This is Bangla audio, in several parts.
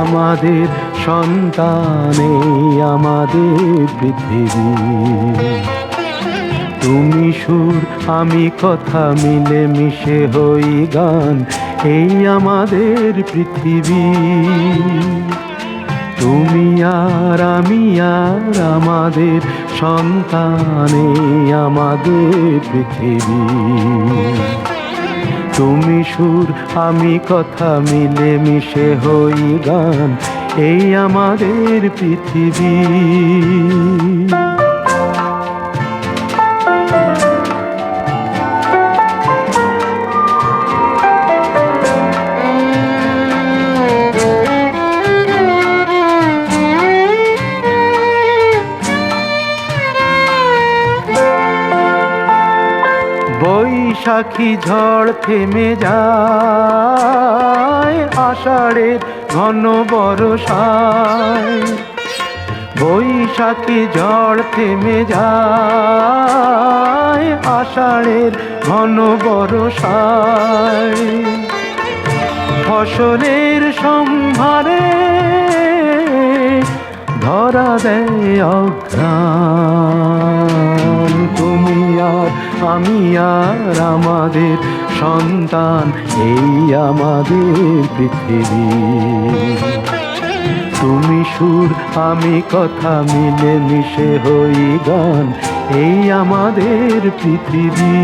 আমাদের সন্তান আমাদের পৃথিবী। তুমি সুর, আমি কথা মিলে মিশে হই গান, এই আমাদের পৃথিবী। তুমি আর আমি আর আমাদের সন্তানে আমাদের পৃথিবী। তুমি সুর আমি কথা মিলে মিশে হই গান। এই আমাদের পৃথিবী। বৈশাখী ঝড় থেমে যায় আষাঢ়ের ঘন বরসায় বৈশাখী ঝড় থেমে যায় আষাঢ়ের ঘন বরসায় ফসলের সম্ভারে ধরা দেয় আর আমি আর আমাদের সন্তান, এই আমাদের পৃথিবী। তুমি সুর, আমি কথা মিলে মিশে হই গান, এই আমাদের পৃথিবী।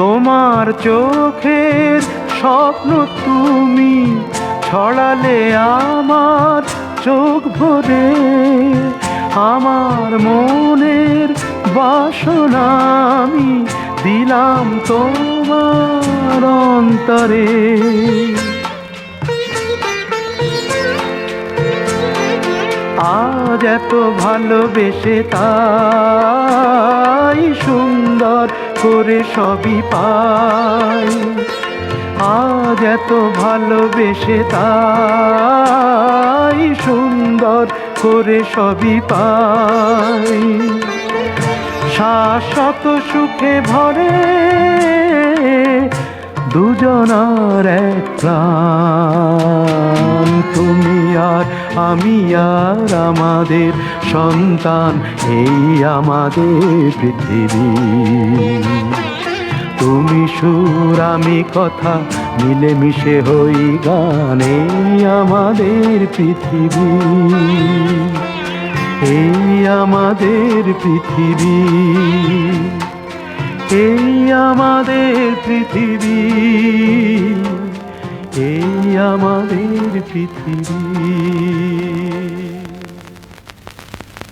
তোমার চোখের স্বপ্ন তুমি ছড়ালে আমার চোখ ভরে, আমার মনের বাসনা আমি দিলাম তোমার অন্তরে। আজ এত ভালোবেসে সুন্দর করে সবই পাই। আজ এত ভালোবেসে তাই সুন্দর করে সবই পাই। শাশ্বত সুখে ভরে দুজনার এক প্রাণ। তুমি আর আমি আর আমাদের সন্তান, এই আমাদের পৃথিবী। তুমি সুর, আমি কথা মিলে মিশে হই গান আমাদের পৃথিবী। এই আমাদের পৃথিবী। এই আমাদের পৃথিবী। এই আমাদের পৃথিবী।